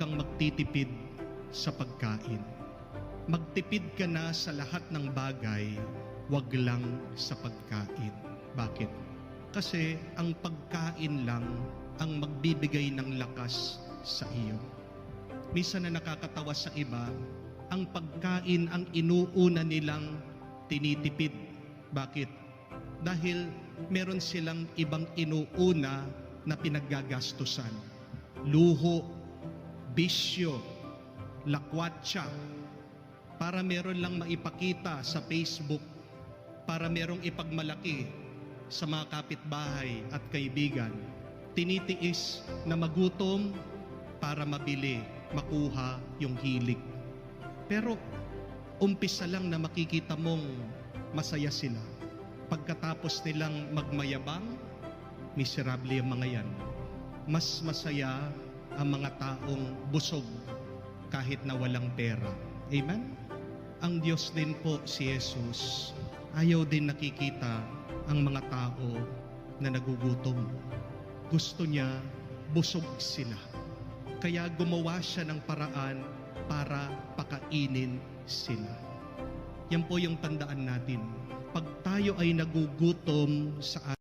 kang magtitipid sa pagkain. Magtipid ka na sa lahat ng bagay, wag lang sa pagkain. Bakit? Kasi ang pagkain lang ang magbibigay ng lakas sa iyo. Misa na nakakatawa sa iba, ang pagkain ang inuuna nilang tinitipid. Bakit? Dahil meron silang ibang inuuna na pinaggagastusan. Luho, bisyo, lakwatsa, para meron lang maipakita sa Facebook, para merong ipagmalaki sa mga kapitbahay at kaibigan. Tinitiis na magutom para mabili, makuha yung hilig. Pero umpisa lang na makikita mong masaya sila. Pagkatapos nilang magmayabang, miserable ang mga yan. Mas masaya ang mga taong busog kahit na walang pera. Amen? Ang Diyos din po si Jesus, ayaw din nakikita ang mga tao na nagugutom. Gusto niya busog sila. Kaya gumawa siya ng paraan para pakainin sila. Yan po yung tandaan natin. Pag tayo ay nagugutom sa